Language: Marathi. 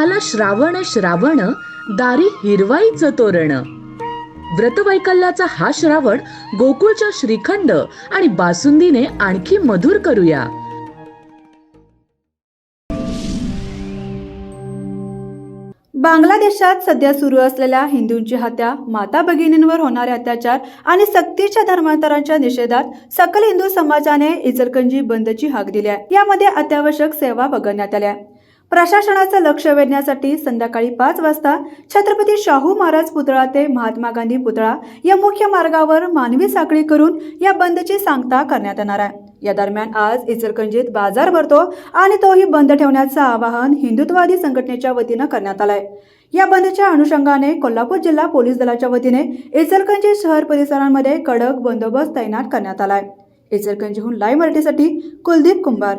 आला श्रावण श्रावण दारी हिरवाईचं तोरण. व्रतवैकल्याचा हा श्रावण गोकुळच्या श्रीखंड आणि बासुंदीने आणखी मधुर करूया. बांगलादेशात सध्या सुरू असलेल्या हिंदूंची हत्या माता भगिनींवर होणारे अत्याचार आणि सक्तीच्या धर्मांतरांच्या निषेधात सकल हिंदू समाजाने इचलकंजी बंदची हाक दिली आहे. यामध्ये अत्यावश्यक सेवा वगळण्यात आल्या. प्रशासनाचं लक्ष वेधण्यासाठी संध्याकाळी पाच वाजता छत्रपती शाहू महाराज पुतळा ते महात्मा गांधी पुतळा या मुख्य मार्गावर मानवी साखळी करून या बंदची सांगता करण्यात येणार आहे. या दरम्यान आज इचलकंजीत बाजार भरतो आणि तोही बंद ठेवण्याचं आवाहन हिंदुत्ववादी संघटनेच्या वतीनं करण्यात आलंय. या बंदच्या अनुषंगाने कोल्हापूर जिल्हा पोलीस दलाच्या वतीने इचलकंजी शहर परिसरांमध्ये कडक बंदोबस्त तैनात करण्यात आलाय. इचलकंजीहून लाईव्ह मराठीसाठी कुलदीप कुंभार.